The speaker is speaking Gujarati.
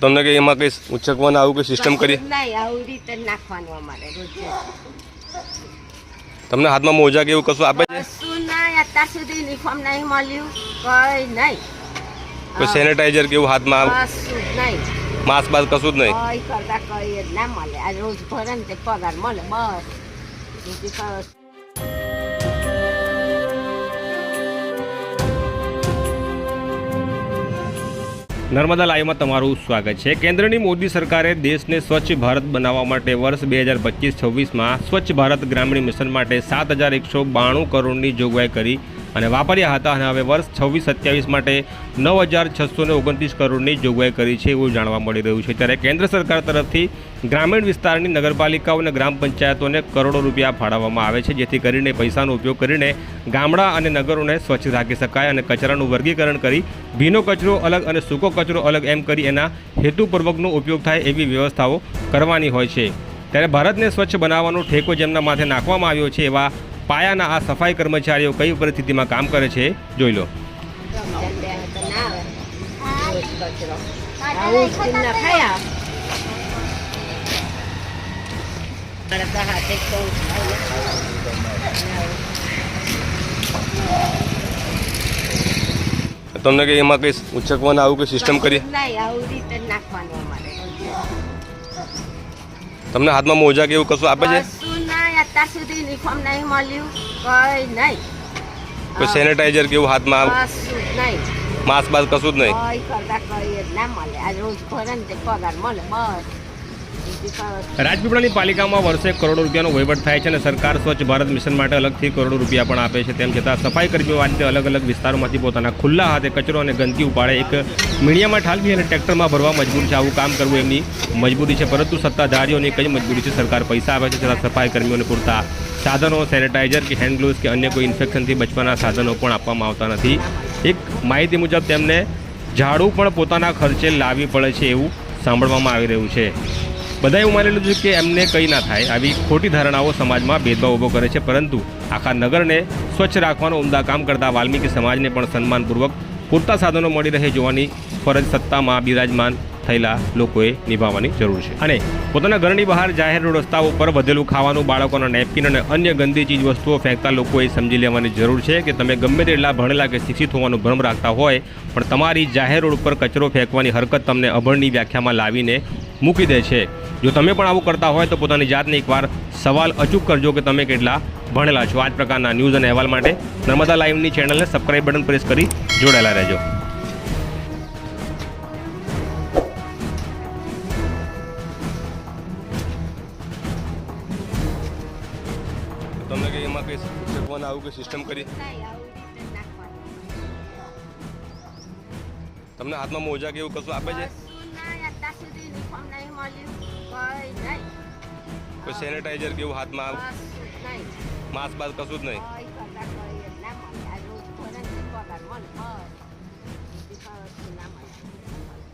તમને કે એમાં કઈ ઉચ્ચકવાનું આવું કઈ સિસ્ટમ કરી? નાખવાનું અમારે તમને હાથમાં મોજા કે એવું કશું આપે છે? અત્યાર સુધી યુનિફોર્મ નહીં મળ્યું કઈ નહીં. કોઈ સેનેટાઈઝર કે એવું હાથમાં માસ્ક બાસ કશું જ નહીં? કઈ કરતા કઈ ના મળે. આ રોજ ભરે ને પગાર મળે બસ. નર્મદા લાઈવમાં તમારું સ્વાગત છે. કેન્દ્રની મોદી સરકારે દેશને સ્વચ્છ ભારત બનાવવા માટે વર્ષ બે હજાર પચીસ છવ્વીસમાં સ્વચ્છ ભારત ગ્રામીણ મિશન માટે સાત હજાર એકસો બાણું કરોડની જોગવાઈ કરી. અને વાપર્યા હતા અને હવે વર્ષ છવ્વીસ સત્યાવીસ માટે નવ હજાર છસો ને ઓગણત્રીસ કરોડની જોગવાઈ કરી છે એવું જાણવા મળી રહ્યું છે. ત્યારે કેન્દ્ર સરકાર તરફથી ગ્રામીણ વિસ્તારની નગરપાલિકાઓ અને ગ્રામ પંચાયતોને કરોડો રૂપિયા ફાળવવામાં આવે છે, જેથી કરીને પૈસાનો ઉપયોગ કરીને ગામડા અને નગરોને સ્વચ્છ રાખી શકાય અને કચરાનું વર્ગીકરણ કરી ભીનો કચરો અલગ અને સૂકો કચરો અલગ એમ કરી એના હેતુપૂર્વકનો ઉપયોગ થાય એવી વ્યવસ્થાઓ કરવાની હોય છે. ત્યારે ભારતને સ્વચ્છ બનાવવાનો ઠેકો જેમના માથે નાખવામાં આવ્યો છે એવા પાયાના આ સફાઈ કર્મચારીઓ કઈ પરિસ્થિતિમાં કામ કરે છે જોઈ લો. તમને કઈ એમાં કઈ ઉચ્ચકવાના આવું કઈ સિસ્ટમ કરી તમને હાથમાં મોજા કે એવું કશું આપે છે? અત્યાર સુધી યુનિફોર્મ નહીં મળ્યું કઈ નહીં. કોઈ સેનેટાઈઝર કેવું હાથમાં કશું જ નહીં. માસ્ક બાદ કશું જ નહીં? કઈ કરતા કઈ ના મળે. આ રોજ ભરે ને તે પગાર મળે બસ. રાજપીપળાની પાલિકામાં વર્ષે કરોડો રૂપિયાનો વહીવટ થાય છે અને સરકાર સ્વચ્છ ભારત મિશન માટે અલગથી કરોડો રૂપિયા પણ આપે છે. તેમ છતાં સફાઈ કર્મીઓ આ રીતે અલગ અલગ વિસ્તારોમાંથી પોતાના ખુલ્લા હાથે કચરો અને ગંદકી ઉપાડે એક મીડિયામાં ઠાલવી અને ટ્રેક્ટરમાં ભરવા મજબૂર છે. આવું કામ કરવું એમની મજબૂરી છે. પરંતુ સત્તાધારીઓની કઈ મજબૂરી છે? સરકાર પૈસા આપે છે છતાં સફાઈ કર્મીઓને પૂરતા સાધનો, સેનેટાઈઝર કે હેન્ડ ગ્લોવ્સ કે અન્ય કોઈ ઇન્ફેક્શનથી બચવાના સાધનો પણ આપવામાં આવતા નથી. એક માહિતી મુજબ તેમને ઝાડુ પણ પોતાના ખર્ચે લાવવી પડે છે એવું સાંભળવામાં આવી રહ્યું છે. બધાએ એવું માનેલું છે કે એમને કંઈ ના થાય. આવી ખોટી ધારણાઓ સમાજમાં ભેદભાવ ઊભો કરે છે, પરંતુ આખા નગરને સ્વચ્છ રાખવાનું ઉમદા કામ કરતા વાલ્મીકી સમાજને પણ સન્માનપૂર્વક પૂરતા સાધનો મળી રહે જોવાની ફરજ સત્તામાં બિરાજમાન થયેલા લોકોએ નિભાવવાની જરૂર છે. અને પોતાના ઘરની બહાર જાહેર રસ્તાઓ પર વધેલું ખાવાનું, બાળકોના નેપકિન અને અન્ય ગંદી ચીજ વસ્તુઓ ફેંકતા લોકોએ સમજી લેવાની જરૂર છે કે તમે ગમે તેટલા ભણેલા કે શિક્ષિત હોવાનો ભ્રમ રાખતા હોય, પણ તમારી જાહેર રોડ ઉપર કચરો ફેંકવાની હરકત તમને અભણની વ્યાખ્યામાં લાવીને મૂકી દે છે. જો તમે પણ આવું કરતા હોય તો પોતાની જાતને એકવાર સવાલ અચૂક કરજો કે તમે કેટલા ભણેલા છો. આ જ પ્રકારના ન્યૂઝ અને અહેવાલ માટે નર્મદા લાઈવની ચેનલને સબસ્ક્રાઈબ બટન પ્રેસ કરી જોડાયેલા રહેજો. તમને કે એમાં કઈ શીખવાનું આવું કે સિસ્ટમ કરી? તમને હાથમાં મોજા કે એવું કશું આપે છે? યુનિફોર્મ નહીં મળ્યું કઈ નહીં કોઈ સેનેટાઈઝર કેવું હાથમાં? માસ્ક બાસ્ક કશું જ નહીં? ના મળે